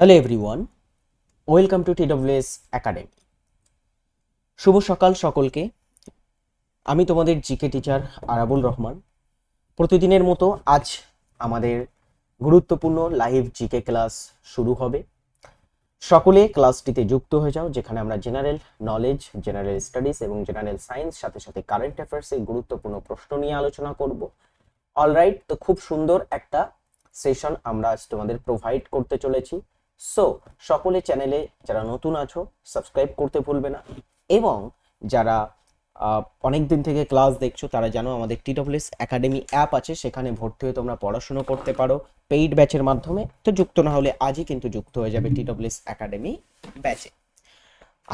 Hello everyone welcome to TWS academy শুভ সকাল সকলকে। আমি তোমাদের জিকে টিচার আরাবুল রহমান প্রতিদিনের মতো আজ আমাদের গুরুত্বপূর্ণ লাইভ জিকে ক্লাস শুরু হবে। সকলে ক্লাসটিতে যুক্ত হয়ে যাও, যেখানে আমরা জেনারেল নলেজ জেনারেল স্টাডিজ এবং জেনারেল সায়েন্স সাথে সাথে কারেন্ট অ্যাফেয়ার্সের গুরুত্বপূর্ণ প্রশ্ন নিয়ে আলোচনা করব। অলরাইট তো খুব সুন্দর একটা সেশন আমরা আজ তোমাদের প্রোভাইড করতে চলেছি। সো সকলে চ্যানেলে যারা নতুন আছো সাবস্ক্রাইব করতে ভুলবে না। এবং যারা অনেক দিন থেকে ক্লাস দেখছ, তারা জানো আমাদের টিডব্লিউএস একাডেমি অ্যাপ আছে, সেখানে ভর্তি হয়ে তোমরা পড়াশোনা করতে পারো পেইড ব্যাচের মাধ্যমে। তো যুক্ত না হলে আজই কিন্তু যুক্ত হয়ে যাবে টিডব্লিউএস একাডেমি ব্যাচে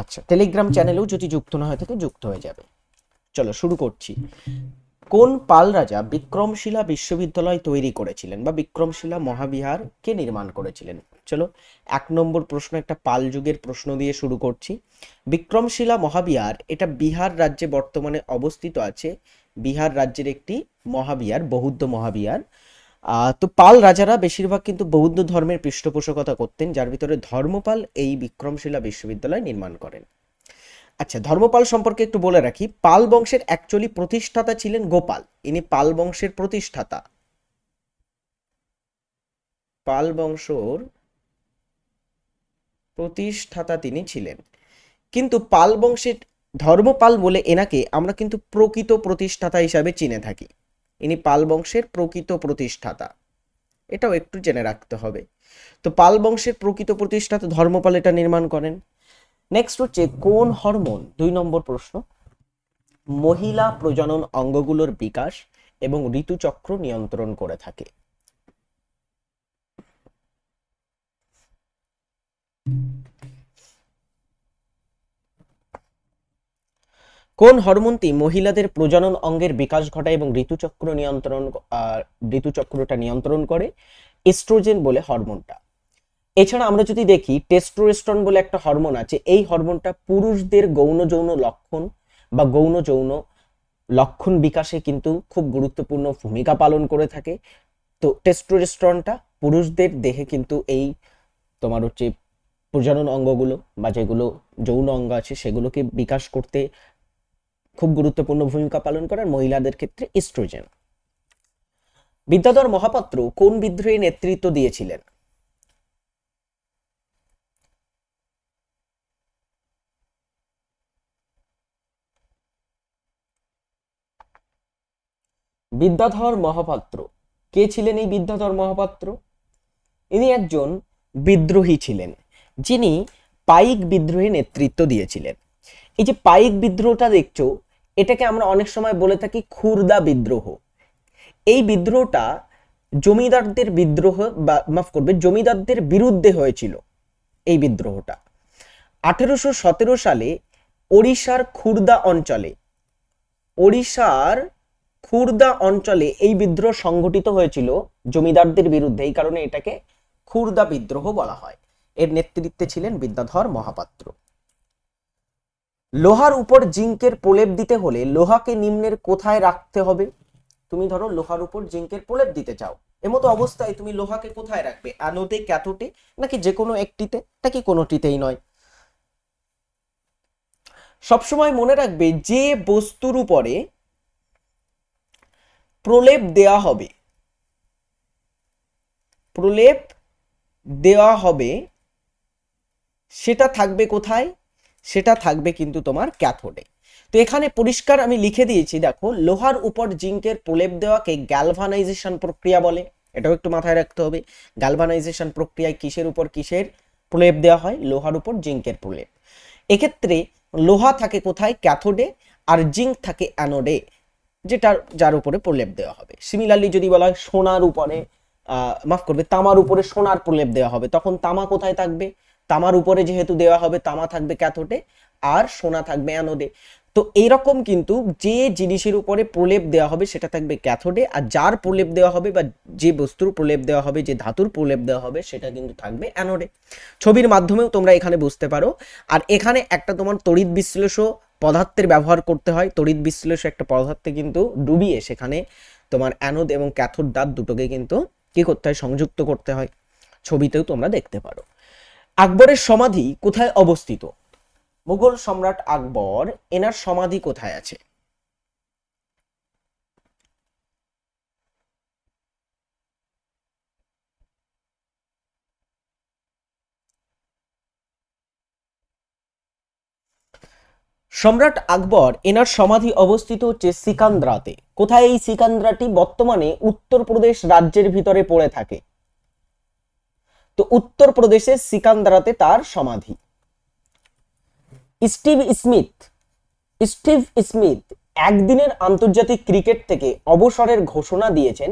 আচ্ছা টেলিগ্রাম চ্যানেলেও যদি যুক্ত না হয়ে থাকে, যুক্ত হয়ে যাবে। চলো শুরু করছি। কোন পাল রাজা বিক্রমশিলা বিশ্ববিদ্যালয় তৈরি করেছিলেন বা বিক্রমশিলা মহাবিহার কে নির্মাণ করেছিলেন? চলো, এক নম্বর প্রশ্ন, একটা পাল যুগের প্রশ্ন দিয়ে শুরু করছি। বিক্রমশিলা মহাবিহার, এটা বিহার রাজ্যে বর্তমানে অবস্থিত আছে। বিহার রাজ্যের একটি মহাবিহার, বৌদ্ধ মহাবিহার। তো পাল রাজারা বেশিরভাগ কিন্তু বৌদ্ধ ধর্মের পৃষ্ঠপোষকতা করতেন, যার ভিতরে ধর্মপাল এই বিক্রমশিলা বিশ্ববিদ্যালয় নির্মাণ করেন। আচ্ছা ধর্মপাল সম্পর্কে একটু বলে রাখি। পাল বংশের অ্যাকচুয়ালি প্রতিষ্ঠাতা ছিলেন গোপাল। ইনি পাল বংশের প্রতিষ্ঠাতা। পাল বংশর প্রতিষ্ঠাতা তিনি ছিলেন। কিন্তু পাল বংশের ধর্মপাল বলে এনাকে আমরা কিন্তু প্রকৃত প্রতিষ্ঠাতা হিসাবে চিনে থাকি। ইনি পাল বংশের প্রকৃত প্রতিষ্ঠাতা। এটাও একটু জেনে রাখতে হবে। তো পাল বংশের প্রকৃত প্রতিষ্ঠাতা ধর্মপাল এটা নির্মাণ করেন। নেক্সট হচ্ছে, কোন হরমোন? দুই নম্বর প্রশ্ন। মহিলা প্রজনন অঙ্গগুলোর বিকাশ এবং ঋতুচক্র নিয়ন্ত্রণ করে থাকে। কোন হরমোনটি মহিলাদের প্রজনন অঙ্গের বিকাশ ঘটায় এবং ঋতুচক্র নিয়ন্ত্রণ ঋতুচক্রটা নিয়ন্ত্রণ করে? এস্ট্রোজেন বলে হরমোনটা। এছাড়া আমরা যদি দেখি টেস্টোস্টেরন বলে একটা হরমোন আছে, এই হরমোনটা পুরুষদের গৌণ যৌন লক্ষণ বা গৌণ যৌন লক্ষণ বিকাশে কিন্তু খুব গুরুত্বপূর্ণ ভূমিকা পালন করে থাকে। তো টেস্টোস্টেরনটা পুরুষদের দেহে কিন্তু এই তোমার হচ্ছে প্রজনন অঙ্গগুলো বা যেগুলো যৌন অঙ্গ আছে, সেগুলোকে বিকাশ করতে খুব গুরুত্বপূর্ণ ভূমিকা পালন করে আর মহিলাদের ক্ষেত্রে ইস্ট্রোজেন বিদ্যাধর মহাপাত্র কোন বিদ্রোহে নেতৃত্ব দিয়েছিলেন? বিদ্যাধর মহাপাত্র। কে ছিলেন এই বিদ্যাধর মহাপাত্র? ইনি একজন বিদ্রোহী ছিলেন, যিনি পাইক বিদ্রোহে নেতৃত্ব দিয়েছিলেন। এই যে পাইক বিদ্রোহটা দেখছ এটাকে আমরা অনেক সময় বলে থাকি খুরদা বিদ্রোহ। এই বিদ্রোহটা জমিদারদের বিদ্রোহ বা, মাফ করবে, জমিদারদের বিরুদ্ধে হয়েছিল এই বিদ্রোহটা। আঠেরোশো সতেরো সালে ওড়িশার খুরদা অঞ্চলে, ওড়িশার খুরদা অঞ্চলে এই বিদ্রোহ সংঘটিত হয়েছিল জমিদারদের বিরুদ্ধে। এই কারণে এটাকে খুরদা বিদ্রোহ বলা হয়। এর নেতৃত্বে ছিলেন বিদ্যাধর মহাপাত্র। লোহার উপর জিঙ্কের প্রলেপ দিতে হলে লোহাকে নিম্নের কোথায় রাখতে হবে? তুমি ধরো লোহার উপর জিঙ্কের প্রলেপ দিতে চাও। এমতো অবস্থায় তুমি লোহাকে কোথায় রাখবে? অ্যানোডে ক্যাথোডে নাকি যে কোনো একটিতে নাকি কোনোটিতেই নয়। সবসময় মনে রাখবে যে বস্তুর উপরে প্রলেপ দেওয়া হবে, প্রলেপ দেওয়া হবে, সেটা থাকবে কোথায়? সেটা থাকবে কিন্তু তোমার ক্যাথোডে। তো এখানে পরিষ্কার আমি লিখে দিয়েছি, দেখো, লোহার উপর জিঙ্কের প্রলেপ দেওয়াকে গ্যালভানাইজেশন প্রক্রিয়া বলে। এটাও একটু মাথায় রাখতে হবে। গ্যালভানাইজেশন প্রক্রিয়ায় কিসের উপর কিসের প্রলেপ দেওয়া হয়? লোহার উপর জিঙ্কের প্রলেপ। এক্ষেত্রে লোহা থাকে কোথায়? ক্যাথোডে, আর জিঙ্ক থাকে অ্যানোডে, যেটার, যার উপরে প্রলেপ দেওয়া হবে। সিমিলারলি যদি বলা হয় সোনার উপরে মাফ করবে, তামার উপরে সোনার প্রলেপ দেওয়া হবে, তখন তামা কোথায় থাকবে? তামার উপরে যেহেতু দেওয়া হবে, তামা থাকবে ক্যাথোডে আর সোনা থাকবে অ্যানোডে। তো এইরকম কিন্তু যে জিনিসের উপরে প্রলেপ দেওয়া হবে সেটা থাকবে ক্যাথোডে আর যার প্রলেপ দেওয়া হবে বা যে বস্তুর প্রলেপ দেওয়া হবে, যে ধাতুর প্রলেপ দেওয়া হবে সেটা কিন্তু থাকবে অ্যানোডে। ছবির মাধ্যমেও তোমরা এখানে বুঝতে পারো। আর এখানে একটা তোমার তড়িৎ বিশ্লেষ পদার্থের ব্যবহার করতে হয়। তড়িৎ বিশ্লেষ একটা পদার্থে কিন্তু ডুবিয়ে সেখানে তোমার অ্যানোড এবং ক্যাথোড দাঁত দুটোকে কিন্তু কি করতে হয়? সংযুক্ত করতে হয়। ছবিতেও তোমরা দেখতে পারো। আকবরের সমাধি কোথায় অবস্থিত? মুঘল সম্রাট আকবর এনার সমাধি কোথায় আছে? সম্রাট আকবর এনার সমাধি অবস্থিত হচ্ছে সিকান্দ্রাতে। কোথায় এই সিকান্দ্রাটি? বর্তমানে উত্তরপ্রদেশ রাজ্যের ভিতরে পড়ে থাকে। তো উত্তরপ্রদেশের সিকান্দ্রাতে তার সমাধি। স্টিভ স্মিথ স্টিভ স্মিথ একদিনের আন্তর্জাতিক ক্রিকেট থেকে অবসরের ঘোষণা দিয়েছেন,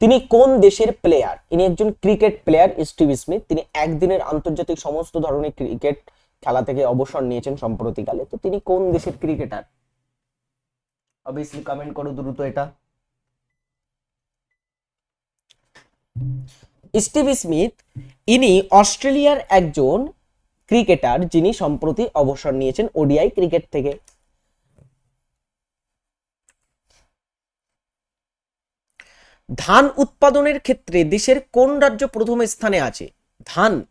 তিনি কোন দেশের প্লেয়ার ইনি একজন ক্রিকেট প্লেয়ার স্টিভ স্মিথ। তিনি একদিনের আন্তর্জাতিক সমস্ত ধরনের ক্রিকেট খেলা থেকে অবসর নিয়েছেন সম্প্রতিকালে। তো তিনি কোন দেশের ক্রিকেটার অবভিয়াসলি কমেন্ট করো দ্রুত এটা। স্টিভ স্মিথ, ইনি অস্ট্রেলিয়ার একজন ক্রিকেটার যিনি সম্প্রতি অবসর নিয়েছেন ওডিআই ক্রিকেট থেকে। ধান উৎপাদনের ক্ষেত্রে দেশের কোন রাজ্য প্রথম স্থানে আছে? ধান।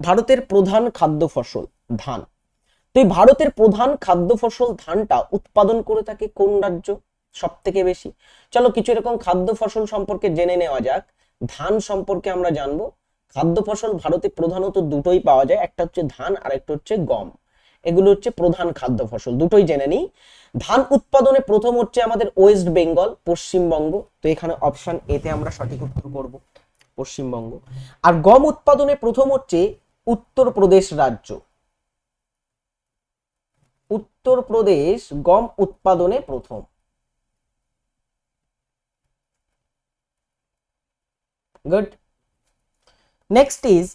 ভারতের প্রধান খাদ্য ফসল ধান। তো ভারতের প্রধান খাদ্য ফসল ধানটা উৎপাদন করে থাকে কোন রাজ্য সব থেকে বেশি? চলো কিছু এরকম খাদ্য ফসল সম্পর্কে জেনে নেওয়া যাক। ধান সম্পর্কে আমরা জানব। খাদ্য ফসল ভারতে প্রধানত দুটোই পাওয়া যায়, একটা হচ্ছে ধান আর একটা হচ্ছে গম। এগুলো হচ্ছে প্রধান খাদ্য ফসল, দুটোই জেনে নিই। ধান উৎপাদনে প্রথম হচ্ছে আমাদের ওয়েস্ট বেঙ্গল, পশ্চিমবঙ্গ। তো এখানে অপশন এতে আমরা সঠিক উত্তর করব, পশ্চিমবঙ্গ। আর গম উৎপাদনে প্রথম হচ্ছে উত্তরপ্রদেশ রাজ্য। উত্তরপ্রদেশ গম উৎপাদনে প্রথম। Good next is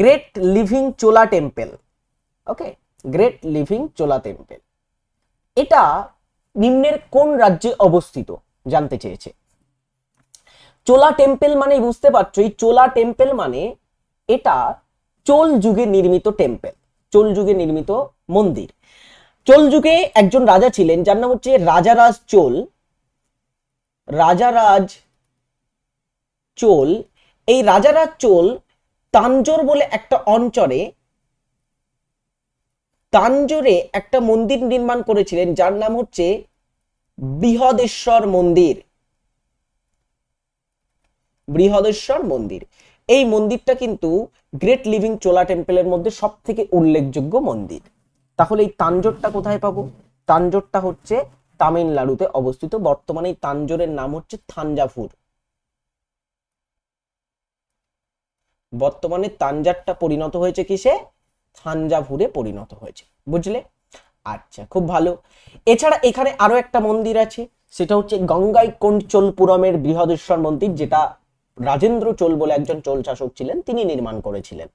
great living Chola temple okay great living Chola temple এটা নিম্নের কোন রাজ্যে অবস্থিত? জানতে চেয়েছে। চোলা টেম্পল মানে বুঝতে পারছ, এই চোলা টেম্পল মানে এটা চোল যুগে নির্মিত টেম্পল চোল যুগে নির্মিত মন্দির। চোল যুগে একজন রাজা ছিলেন, যার নাম হচ্ছে রাজারাজ চোল। রাজারাজ চোল, এই রাজারাজ চোল তাঞ্জোর বলে একটা অঞ্চলে তাঞ্জোরে একটা মন্দির নির্মাণ করেছিলেন, যার নাম হচ্ছে বৃহদেশ্বর মন্দির। বৃহদেশ্বর মন্দির। এই মন্দিরটা কিন্তু গ্রেট লিভিং চোলা টেম্পলের মধ্যে সব থেকে উল্লেখযোগ্য মন্দির। তাহলে এই তাঞ্জোরটা কোথায় পাবো? তাঞ্জোরটা হচ্ছে তামিলনাড়ুতে অবস্থিত। বর্তমানে এই তাঞ্জোরের নাম হচ্ছে থাঞ্জাভুর। বর্তমানে তাঞ্জারটা পরিণত হয়েছে কিসে? থানজাভুরে পরিণত হয়েছে। বুঝলে? আচ্ছা খুব ভালো। এছাড়া এখানে আরও একটা মন্দির আছে, সেটা হচ্ছে গঙ্গাই চোলপুরমের বৃহদেশ্বর মন্দির, যেটা রাজেন্দ্র চোল বলে একজন চোল শাসক ছিলেন, তিনি নির্মাণ করেছিলেন।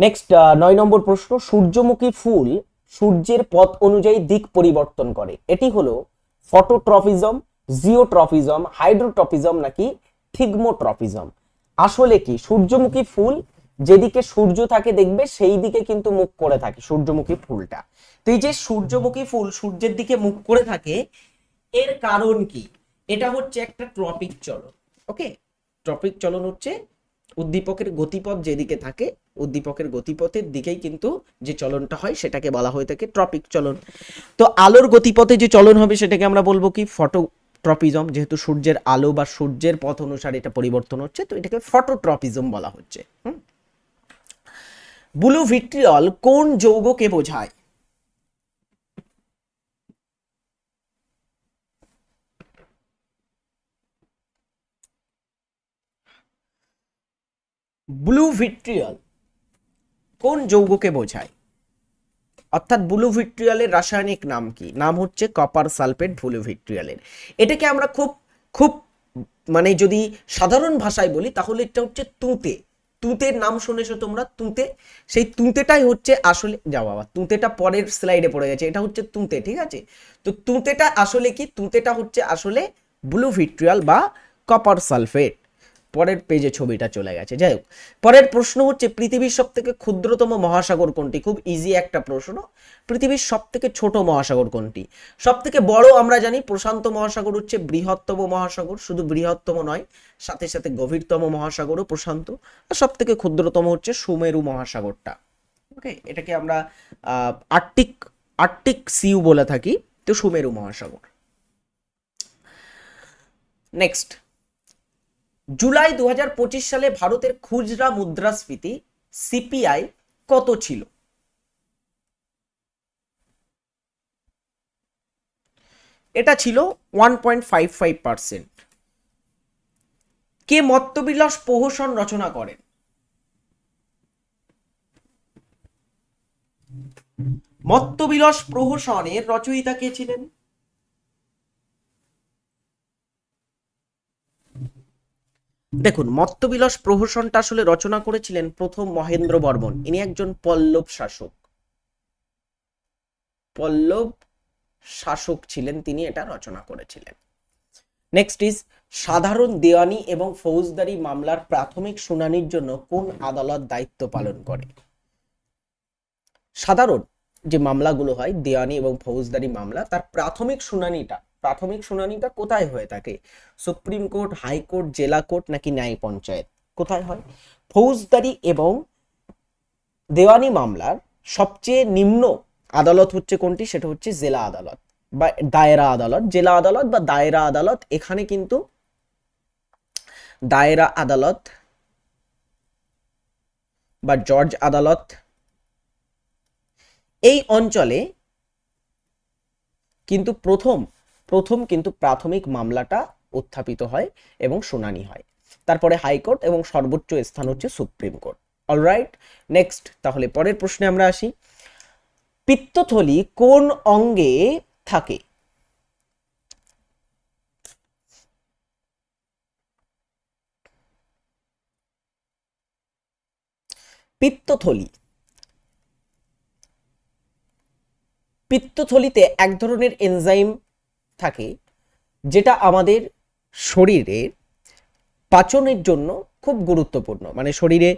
নেক্সট নয় নম্বর প্রশ্ন, সূর্যমুখী ফুল সূর্যের পথ অনুযায়ী দিক পরিবর্তন করে। এটি হলো ফটোট্রফিজম, জিওট্রফিজম, হাইড্রোট্রফিজম নাকি থিগমোট্রফিজম। আসলে কি? সূর্যমুখী ফুল যেদিকে সূর্য থাকে দেখবে সেই দিকে কিন্তু মুখ করে থাকে, সূর্যমুখী ফুলটা। তো এই যে সূর্যমুখী ফুল সূর্যের দিকে মুখ করে থাকে, এর কারণ কি? এটা হচ্ছে একটা ট্রপিক চলন, ওকে? ট্রপিক চলন হচ্ছে উদ্দীপকের গতিপথ যেদিকে থাকে, উদ্দীপকের গতিপথের দিকেই কিন্তু যে চলনটা হয়, সেটাকে বলা হয়ে থাকে ট্রপিক চলন। তো আলোর গতিপথে যে চলন হবে, সেটাকে আমরা বলব কি? ফটো ট্রপিজম যেহেতু সূর্যের আলো বা সূর্যের পথ অনুসারে এটা পরিবর্তন হচ্ছে, তো এটাকে ফটোট্রপিজম বলা হচ্ছে ব্লু ভিট্রিয়ল কোন যৌগকে বোঝায়? ব্লু ভিট্রিয়ল কোন যৌগকে বোঝায়? অর্থাৎ ব্লু ভিট্রিয়লের রাসায়নিক নাম কি? নাম হচ্ছে কপার সালফেট ব্লু ভিট্রিয়লের এটাকে আমরা খুব খুব মানে যদি সাধারণ ভাষায় বলি, তাহলে এটা হচ্ছে তুঁতে। তুঁতের নাম শুনেছো তোমরা? তুঁতে। সেই তুঁতেটাই হচ্ছে আসলে, যাও বাবা, তুঁতেটা পরের স্লাইডে পড়ে গেছে, এটা হচ্ছে তুঁতে, ঠিক আছে? তো তুঁতেটা আসলে কি? তুঁতেটা হচ্ছে আসলে ব্লু ভিট্রিয়াল বা কপার সালফেট। পরের পেজে ছবিটা চলে গেছে। যাই হোক পরের প্রশ্ন হচ্ছে পৃথিবীর সব থেকে ক্ষুদ্রতম মহাসাগর কোনটি? খুব ইজি একটা প্রশ্ন। পৃথিবীর সব থেকে ছোট মহাসাগর কোনটি? সব থেকে বড় আমরা জানি প্রশান্ত মহাসাগর হচ্ছে বৃহত্তম মহাসাগর। শুধু বৃহত্তম নয় সাথে সাথে গভীরতম মহাসাগরও প্রশান্ত। আর সব থেকে ক্ষুদ্রতম হচ্ছে সুমেরু মহাসাগরটা। ওকে এটাকে আমরা আহ, আর্কটিক আর্কটিক সিউ বলে থাকি তো সুমেরু মহাসাগর। নেক্সট জুলাই দু হাজার পঁচিশ সালে ভারতের খুচরা মুদ্রাস্ফীতি, সিপিআই, কত ছিল? এটা ছিল one point five five percent. কে মত্তবিলাস প্রহসন রচনা করেন? মত্তবিলাস প্রহসনের রচয়িতা কে ছিলেন? দেখুন, মত্তবিলাস প্রহসনটা আসলে রচনা করেছিলেন প্রথম মহেন্দ্র বর্মন। ইনি একজন পল্লব শাসক। পল্লব শাসক ছিলেন তিনি, এটা রচনা করেছিলেন। নেক্সট ইজ সাধারণ দেওয়ানি এবং ফৌজদারি মামলার প্রাথমিক শুনানির জন্য কোন আদালত দায়িত্ব পালন করে? সাধারণ যে মামলাগুলো হয়, দেওয়ানি এবং ফৌজদারি মামলা, তার প্রাথমিক শুনানিটা প্রাথমিক শুনানিটা কোথায় হয়ে থাকে সুপ্রিম কোর্ট হাইকোর্ট জেলা কোর্ট নাকি ন্যায় পঞ্চায়েত? কোথায় হয়? ফৌজদারি এবং দেওয়ানি মামলার সবচেয়ে নিম্ন আদালত হচ্ছে কোনটি? সেটা হচ্ছে জেলা আদালত বা দায়রা আদালত। জেলা আদালত বা দায়রা আদালত, এখানে কিন্তু দায়রা আদালত বা জর্জ আদালত এই অঞ্চলে কিন্তু প্রথম প্রথম কিন্তু প্রাথমিক মামলাটা উত্থাপিত হয় এবং শুনানি হয়। তারপরে হাইকোর্ট এবং সর্বোচ্চ স্থান হচ্ছে সুপ্রিম কোর্ট। অলরাইট নেক্সট তাহলে পরের প্রশ্নে আমরা আসি। পিত্তথলি কোন অঙ্গে থাকে? পিত্তথলি। পিত্তথলিতে এক ধরনের এনজাইম থাকে, যেটা আমাদের শরীরের পাচনের জন্য খুব গুরুত্বপূর্ণ। মানে শরীরে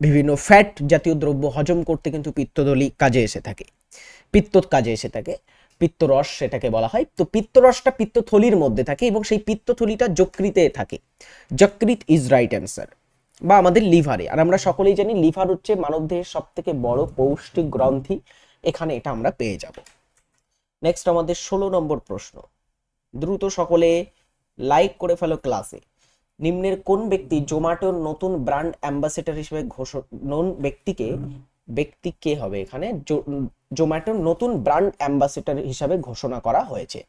বিভিন্ন ফ্যাট জাতীয় দ্রব্য হজম করতে কিন্তু পিত্তথলি কাজে এসে থাকে। পিত্ত কাজে এসে থাকে, পিত্তরস সেটাকে বলা হয়। তো পিত্তরসটা পিত্তথলির মধ্যে থাকে এবং সেই পিত্তথলিটা যকৃতে থাকে। যকৃত ইজ রাইট অ্যান্সার বা আমাদের লিভারে। আর আমরা সকলেই জানি লিভার হচ্ছে মানবদেহের সব থেকে বড় পৌষ্টিক গ্রন্থি। এখানে এটা আমরা পেয়ে যাব। নেক্সট আমাদের ষোলো নম্বর প্রশ্ন। দ্রুত সকলে লাইক করে ফেলো ক্লাসে নিম্নের কোন ব্যক্তি জোম্যাটোর নতুন ব্র্যান্ড অ্যাম্বাসেডর হিসেবে ঘোষণা নন ব্যক্তিকে, ব্যক্তি কে হবে এখানে? জোম্যাটোর নতুন ব্র্যান্ড অ্যাম্বাসেডর হিসাবে ঘোষণা করা হয়েছে।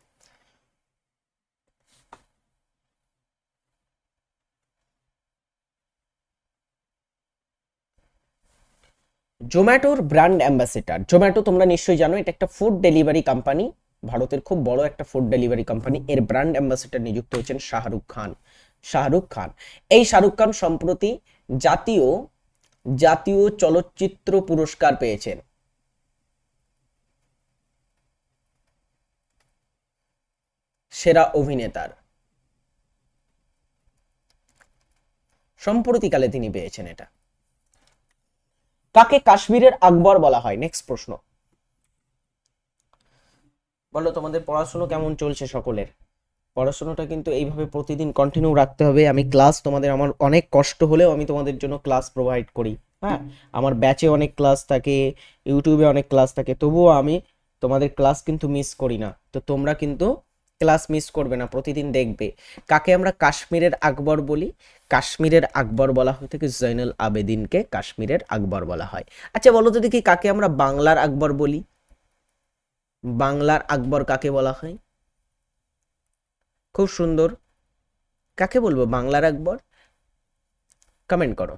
জোম্যাটোর ব্র্যান্ড অ্যাম্বাসেডর জোম্যাটো তোমরা নিশ্চয়ই জানো, এটা একটা ফুড ডেলিভারি কোম্পানি ভারতের খুব বড় একটা ফুড ডেলিভারি কোম্পানি এর ব্র্যান্ড অ্যাম্বাসেডর নিযুক্ত হয়েছেন শাহরুখ খান। শাহরুখ খান। এই শাহরুখ খান সম্প্রতি জাতীয় জাতীয় চলচ্চিত্র পুরস্কার পেয়েছেন। সেরা অভিনেতার। সম্প্রতিকালে তিনি পেয়েছেন এটা। কাকে কাশ্মীরের আকবর বলা হয়? নেক্সট প্রশ্ন। বলো, তোমাদের পড়াশোনা কেমন চলছে সকলের? পড়াশোনাটা কিন্তু এইভাবে প্রতিদিন কন্টিনিউ রাখতে হবে। আমি ক্লাস তোমাদের, আমার অনেক কষ্ট হলেও আমি তোমাদের জন্য ক্লাস প্রোভাইড করি। হ্যাঁ? আমার ব্যাচে অনেক ক্লাস থাকে ইউটিউবে অনেক ক্লাস থাকে, তবুও আমি তোমাদের ক্লাস কিন্তু মিস করি না। তো তোমরা কিন্তু ক্লাস মিস করবে না, প্রতিদিন দেখবে। কাকে আমরা কাশ্মীরের আকবর বলি? কাশ্মীরের আকবর বলা হয়ে থাকে জৈনুল আবেদিনকে কাশ্মীরের আকবর বলা হয়। আচ্ছা বলো তো দেখি কাকে আমরা বাংলার আকবর বলি? বাংলার আকবর কাকে বলা হয়? খুব সুন্দর। কাকে বলব, বাংলার আকবর? কমেন্ট করো।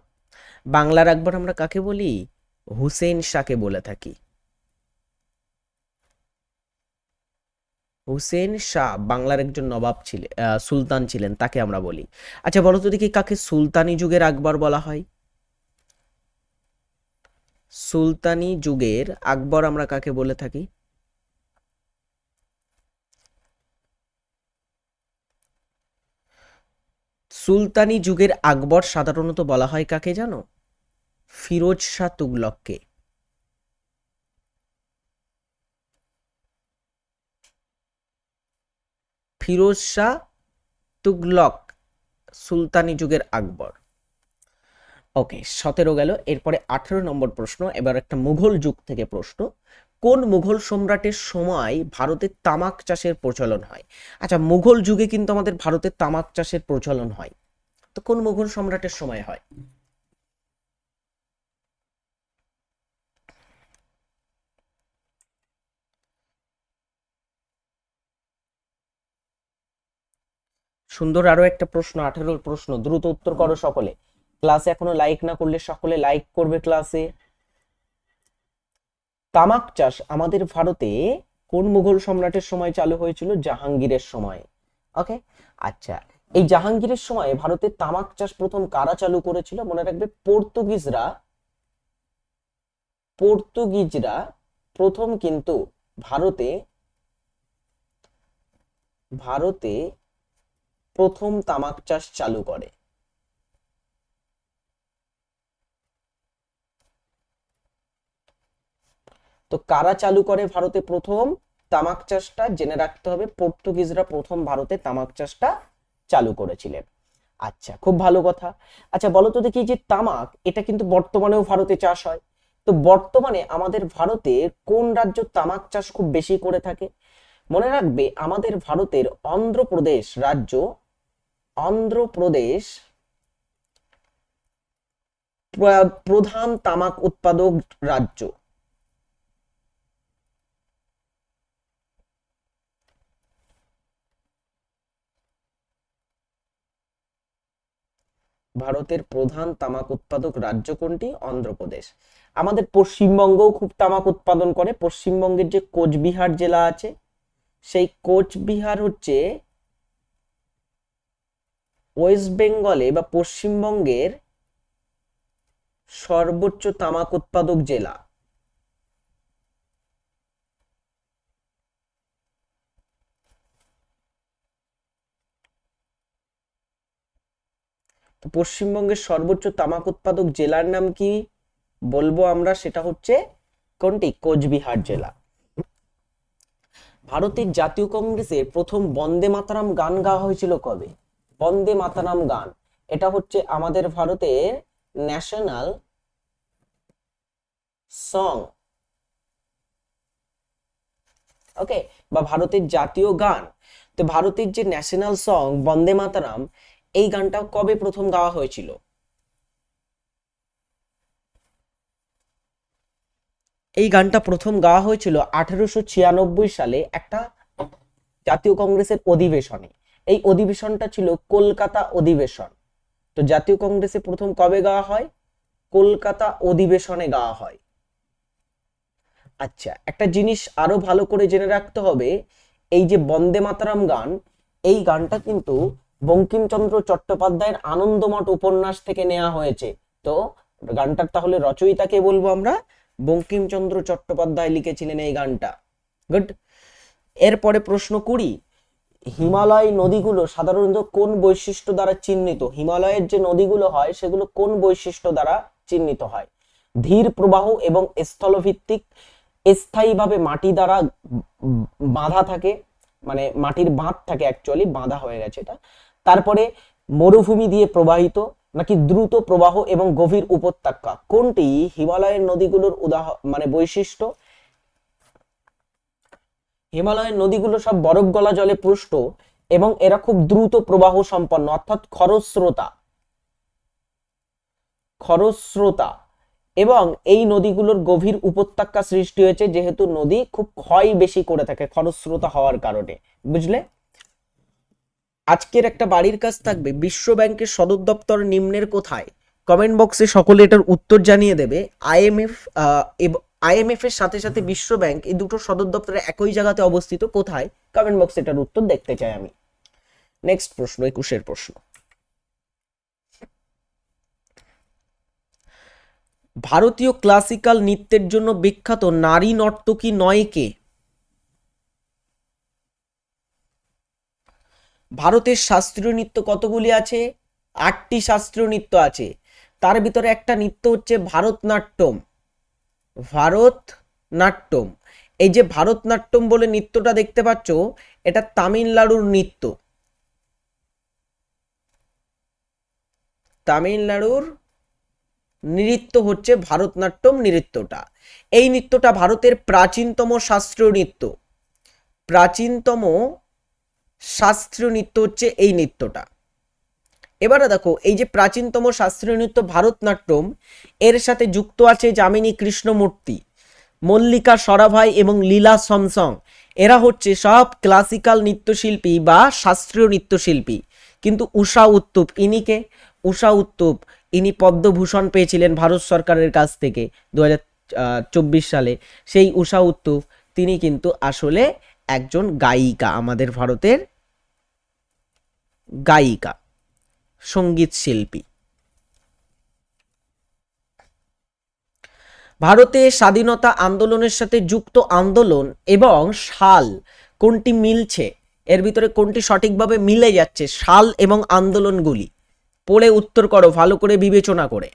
বাংলার আকবর আমরা কাকে বলি? হুসেন শাহকে বলে থাকি। হুসেন শাহ বাংলার একজন নবাব ছিলেন সুলতান ছিলেন, তাকে আমরা বলি। আচ্ছা বলো তো দেখি কাকে সুলতানি যুগের আকবর বলা হয়? সুলতানি যুগের আকবর আমরা কাকে বলে থাকি? সুলতানি যুগের আকবর সাধারণত বলা হয় কাকে জানো? ফিরোজ শাহ তুগলককে। ফিরোজ শাহ, তুগলক, সুলতানি যুগের আকবর। ওকে, সতেরো গেল। এরপরে আঠেরো নম্বর প্রশ্ন, এবার একটা মুঘল যুগ থেকে প্রশ্ন। কোন মুঘল সম্রাটের সময় ভারতে তামাক চাষের প্রচলন হয়? আচ্ছা মুঘল যুগে কিন্তু আমাদের ভারতে তামাক চাষের প্রচলন হয়। তো কোন মুঘল সম্রাটের সময় হয়? সুন্দর আরও একটা প্রশ্ন, আঠেরোর প্রশ্ন, দ্রুত উত্তর করো সকলে। ক্লাসে এখনও লাইক না করলে সকলে লাইক করবে ক্লাসে। তামাক চাষ আমাদের ভারতে কোন মুঘল সম্রাটের সময় চালু হয়েছিল? জাহাঙ্গীরের সময়। ওকে আচ্ছা এই জাহাঙ্গীরের সময় ভারতে তামাক চাষ প্রথম কারা চালু করেছিল? মনে রাখবে পর্তুগিজরা। পর্তুগিজরা প্রথম কিন্তু ভারতে ভারতে প্রথম তামাক চাষ চালু করে। তো কারা চালু করে ভারতে প্রথম? তামাক চাষটা জেনে রাখতে হবে, পর্তুগিজরা প্রথম ভারতে তামাক চাষটা চালু করেছিলেন। আচ্ছা খুব ভালো কথা। আচ্ছা বলো তো দেখি যে তামাক, এটা কিন্তু বর্তমানেও ভারতে চাষ হয়। তো বর্তমানে আমাদের ভারতে কোন রাজ্য তামাক চাষ খুব বেশি করে থাকে? মনে রাখবে, আমাদের ভারতের অন্ধ্রপ্রদেশ রাজ্য অন্ধ্রপ্রদেশ প্র- প্রধান তামাক উৎপাদক রাজ্য। ভারতের প্রধান তামাক উৎপাদক রাজ্য কোনটি? অন্ধ্রপ্রদেশ। আমাদের পশ্চিমবঙ্গও খুব তামাক উৎপাদন করে। পশ্চিমবঙ্গের যে কোচবিহার জেলা আছে, সেই কোচবিহার হচ্ছে ওয়েস্ট বেঙ্গলে বা পশ্চিমবঙ্গের সর্বোচ্চ তামাক উৎপাদক জেলা? তো পশ্চিমবঙ্গের সর্বোচ্চ তামাক উৎপাদক জেলার নাম কি বলব আমরা? সেটা হচ্ছে কোনটি? কোচবিহার জেলা। ভারতের জাতীয় কংগ্রেসের প্রথম বন্দে মাতারাম গান গাওয়া হয়েছিল কবে? বন্দে মাতারাম গান। এটা হচ্ছে আমাদের ভারতের ন্যাশনাল সং ওকে বা ভারতের জাতীয় গান। তো ভারতের যে ন্যাশনাল সং বন্দে মাতারাম, এই গানটা কবে প্রথম গাওয়া হয়েছিল? এই গানটা প্রথম গাওয়া হয়েছিল আঠারোশো ছিয়ানব্বই সালে একটা জাতীয় কংগ্রেসের অধিবেশনে। এই অধিবেশনটা ছিল কলকাতা অধিবেশন। তো জাতীয় কংগ্রেসে প্রথম কবে গাওয়া হয়? কলকাতা অধিবেশনে গাওয়া হয়। আচ্ছা একটা জিনিস আরও ভালো করে জেনে রাখতে হবে, এই যে বন্দে মাতারাম গান, এই গানটা কিন্তু বঙ্কিমচন্দ্র চট্টোপাধ্যায়ের আনন্দমঠ উপন্যাস থেকে নেওয়া হয়েছে। তো গানটার তাহলে রচয়িতাকে বলব আমরা, বঙ্কিমচন্দ্র চট্টোপাধ্যায় লিখেছিলেন এই গানটা। গুড। এরপরে প্রশ্ন কুড়ি হিমালয় নদীগুলো সাধারণত কোন বৈশিষ্ট্য দ্বারা চিহ্নিত? হিমালয়ের যে নদীগুলো হয়, সেগুলো কোন বৈশিষ্ট্য দ্বারা চিহ্নিত হয়? ধীর প্রবাহ এবং স্থলভিত্তিক স্থায়ীভাবে মাটি দ্বারা বাঁধা থাকে মানে মাটির বাঁধ থাকে অ্যাকচুয়ালি বাঁধা হয়ে গেছে এটা। তারপরে মরুভূমি দিয়ে প্রবাহিত, নাকি দ্রুত প্রবাহ এবং গভীর উপত্যকা? কোনটি? হিমালয়ের নদীগুলোর উদাহরণ মানে বৈশিষ্ট্য হিমালয়ের নদীগুলো সব বরফ গলা জলে পুষ্ট এবং এরা খুব দ্রুত প্রবাহ সম্পন্ন, অর্থাৎ খরস্রোতা। খরস্রোতা। এবং এই নদীগুলোর গভীর উপত্যকা সৃষ্টি হয়েছে যেহেতু নদী খুব ক্ষয় বেশি করে থাকে খরস্রোতা হওয়ার কারণে, বুঝলে? আজকের একটা বাড়ির কাজ থাকবে, বিশ্ব ব্যাংকের সদর দপ্তর নিম্নের কোথায়? কমেন্ট বক্সে সকলে এটার উত্তর জানিয়ে দেবে। আইএমএফ আইএমএফ এর সাথে সাথে বিশ্ব ব্যাংক এই দুটো সদর দপ্তরে একই জায়গাতে অবস্থিত, কোথায়? কমেন্ট বক্সে এটার উত্তর দেখতে চাই আমি। নেক্সট প্রশ্ন, একুশের প্রশ্ন। ভারতীয় ক্লাসিক্যাল নৃত্যের জন্য বিখ্যাত নারী নর্তকী নয় কে? ভারতের শাস্ত্রীয় নৃত্য কতগুলি আছে? আটটি শাস্ত্রীয় নৃত্য আছে। তার ভিতরে একটা নৃত্য হচ্ছে ভারতনাট্যম। ভারতনাট্যম। এই যে ভারতনাট্যম বলে নৃত্যটা দেখতে পাচ্ছ, এটা তামিলনাড়ুর নৃত্য। তামিলনাড়ুর নৃত্য হচ্ছে ভারতনাট্যম নৃত্যটা। এই নৃত্যটা ভারতের প্রাচীনতম শাস্ত্রীয় নৃত্য। প্রাচীনতম শাস্ত্রীয় নৃত্য হচ্ছে এই নৃত্যটা। এবারে দেখো, এই যে প্রাচীনতম শাস্ত্রীয় নৃত্য ভারতনাট্যম, এর সাথে যুক্ত আছে যামিনী কৃষ্ণমূর্তি, মল্লিকা সরাভাই এবং লীলা সমসং এরা হচ্ছে সব ক্লাসিক্যাল নৃত্যশিল্পী বা শাস্ত্রীয় নৃত্যশিল্পী। কিন্তু উষা উত্তুপ ইনিকে উষা উত্তুপ, ইনি পদ্মভূষণ পেয়েছিলেন ভারত সরকারের কাছ থেকে দু সালে। সেই উষা উত্তুপ, তিনি কিন্তু আসলে একজন গায়িকা, আমাদের ভারতের গায়িকা। সংগীত শিল্পী। ভারতে স্বাধীনতা আন্দোলনের সাথে যুক্ত আন্দোলন এবং শাল কোনটি মিলছে? এর ভিতরে কোনটি সঠিকভাবে মিলে যাচ্ছে? শাল এবং আন্দোলনগুলি। পড়ে উত্তর করো, ভালো করে বিবেচনা করে।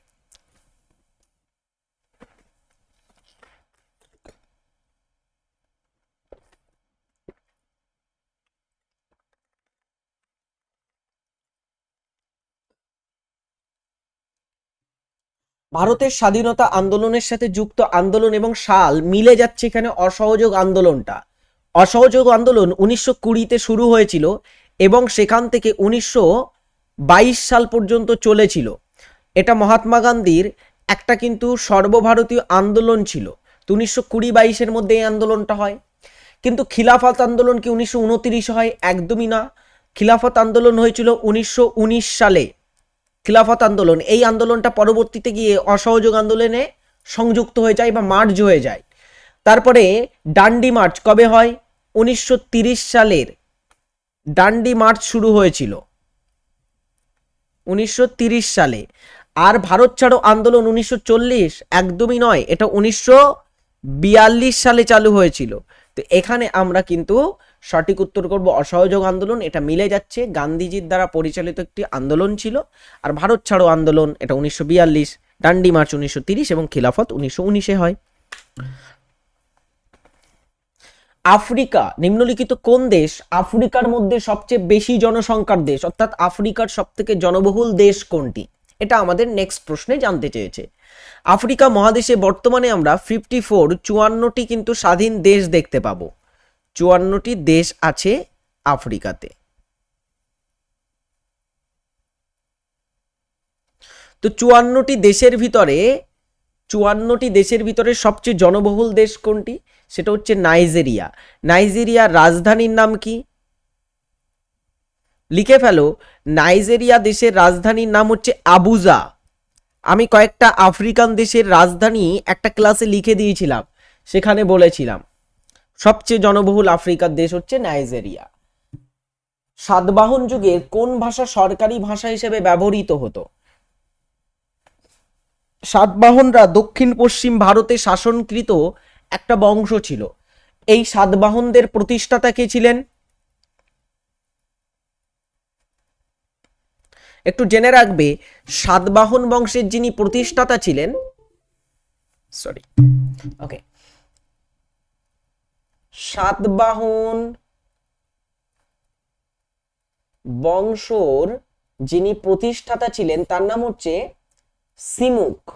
ভারতের স্বাধীনতা আন্দোলনের সাথে যুক্ত আন্দোলন এবং সাল মিলে যাচ্ছে এখানে অসহযোগ আন্দোলনটা। অসহযোগ আন্দোলন উনিশশো কুড়িতে শুরু হয়েছিল এবং সেখান থেকে উনিশশো বাইশ সাল পর্যন্ত চলেছিল। এটা মহাত্মা গান্ধীর একটা কিন্তু সর্বভারতীয় আন্দোলন ছিল। তো উনিশশো কুড়ি বাইশের মধ্যে এই আন্দোলনটা হয়। কিন্তু খিলাফত আন্দোলন কি উনিশশো উনতিরিশ হয়? একদমই না। খিলাফত আন্দোলন হয়েছিল উনিশশো উনিশ সালে। খিলাফত আন্দোলন, এই আন্দোলনটা পরবর্তীতে গিয়ে অসহযোগ আন্দোলনে সংযুক্ত হয়ে যায় বা মার্জ হয়ে যায়। তারপরে ডান্ডি মার্চ কবে হয়? উনিশশো সালের ডান্ডি মার্চ শুরু হয়েছিল। উনিশশো সালে। আর ভারত ছাড়ো আন্দোলন উনিশশো চল্লিশ একদমই নয়, এটা উনিশশো বিয়াল্লিশ সালে চালু হয়েছিল। তো এখানে আমরা কিন্তু সঠিক উত্তর করব অসহযোগ আন্দোলন, এটা মিলে যাচ্ছে। গান্ধীজির দ্বারা পরিচালিত একটি আন্দোলন ছিল, আর ভারত ছাড়ো আন্দোলন, এটা উনিশশো বিয়াল্লিশ, ডান্ডি মার্চ উনিশশো তিরিশ এবং খিলাফত উনিশশো উনিশে হয়। আফ্রিকা, নিম্নলিখিত কোন দেশ? আফ্রিকার মধ্যে সবচেয়ে বেশি জনসংখ্যার দেশ, অর্থাৎ আফ্রিকার সব থেকে জনবহুল দেশ কোনটি? এটা আমাদের নেক্সট প্রশ্নে জানতে চেয়েছে। আফ্রিকা মহাদেশে বর্তমানে আমরা ফিফটি ফোর চুয়ান্নটি কিন্তু স্বাধীন দেশ দেখতে পাবো। চুয়ান্নটি দেশ আছে আফ্রিকাতে। তো চুয়ান্নটি দেশের ভিতরে, চুয়ান্নটি দেশের ভিতরে সবচেয়ে জনবহুল দেশ কোনটি? সেটা হচ্ছে নাইজেরিয়া। নাইজেরিয়ার রাজধানীর নাম কি? লিখে ফেলো, নাইজেরিয়া দেশের রাজধানীর নাম হচ্ছে আবুজা। আমি কয়েকটা আফ্রিকান দেশের রাজধানী একটা ক্লাসে লিখে দিয়েছিলাম, সেখানে বলেছিলাম। সবচেয়ে জনবহুল আফ্রিকার দেশ হচ্ছে নাইজেরিয়া। সাতবাহন যুগের কোন ভাষা সরকারি ভাষা হিসেবে ব্যবহৃত হতো? সাতবাহনরা দক্ষিণ পশ্চিম ভারতে শাসনকৃত একটা বংশ ছিল। এই সাতবাহনদের প্রতিষ্ঠাতা কে ছিলেন? একটু জেনে রাখবে, সাতবাহন বংশের যিনি প্রতিষ্ঠাতা ছিলেন সরি ওকে সাতবাহন বংশর যিনি প্রতিষ্ঠাতা ছিলেন, তার নাম হচ্ছে সিমুক।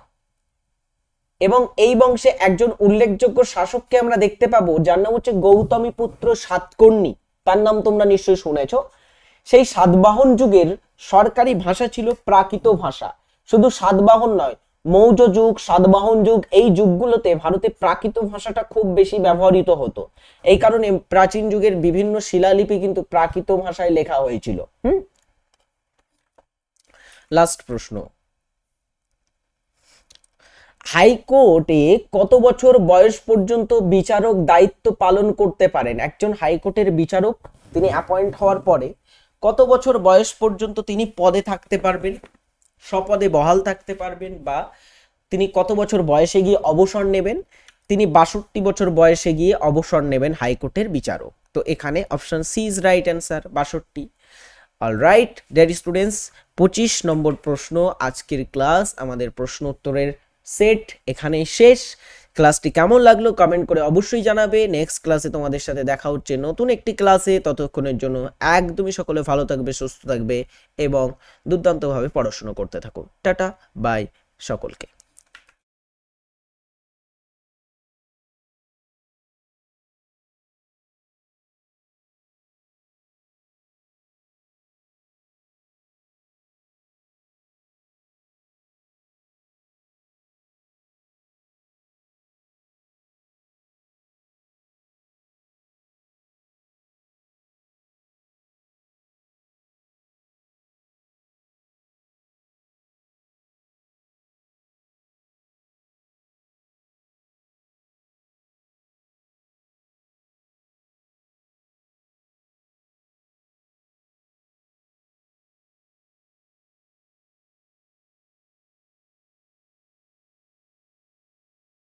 এবং এই বংশে একজন উল্লেখযোগ্য শাসককে আমরা দেখতে পাবো, যার নাম হচ্ছে গৌতমী পুত্র সাতকর্ণী। তার নাম তোমরা নিশ্চয়ই শুনেছ। সেই সাতবাহন যুগের সরকারি ভাষা ছিল প্রাকৃত ভাষা। শুধু সাতবাহন নয় মৌর্য যুগ সাতবাহন যুগ এই যুগগুলোতে ভারতে প্রাকৃত ভাষাটা খুব বেশি ব্যবহৃত হতো। এই কারণে প্রাচীন যুগের বিভিন্ন শিলালিপি কিন্তু প্রাকৃত ভাষায় লেখা হয়েছিল। হুম? লাস্ট প্রশ্ন। হাইকোর্টে কত বছর বয়স পর্যন্ত বিচারক দায়িত্ব পালন করতে পারেন? একজন হাইকোর্টের বিচারক, তিনি অ্যাপয়েন্ট হওয়ার পরে কত বছর বয়স পর্যন্ত তিনি পদে থাকতে পারবেন? স্বপদে বহাল থাকতে পারবেন বা তিনি কত বছর বয়সে গিয়ে অবসর নেবেন? তিনি বাষট্টি বছর বয়সে গিয়ে অবসর নেবেন হাইকোর্টের বিচারক। তো এখানে option C is right answer বাষট্টি। অল রাইট ডেয়ার স্টুডেন্টস পঁচিশ নম্বর প্রশ্ন। আজকের ক্লাস আমাদের প্রশ্ন উত্তরের সেট এখানেই শেষ। ক্লাসটি কেমন লাগল কমেন্ট করে অবশ্যই জানাবে। নেক্সট ক্লাসে তোমাদের সাথে দেখা হচ্ছে নতুন একটি ক্লাসে। ততক্ষণের জন্য একদমই সকলে ভালো থাকবে, সুস্থ থাকবে এবং দুর্দান্তভাবে পড়াশুনো করতে থাকো। টাটা, বাই সকলকে।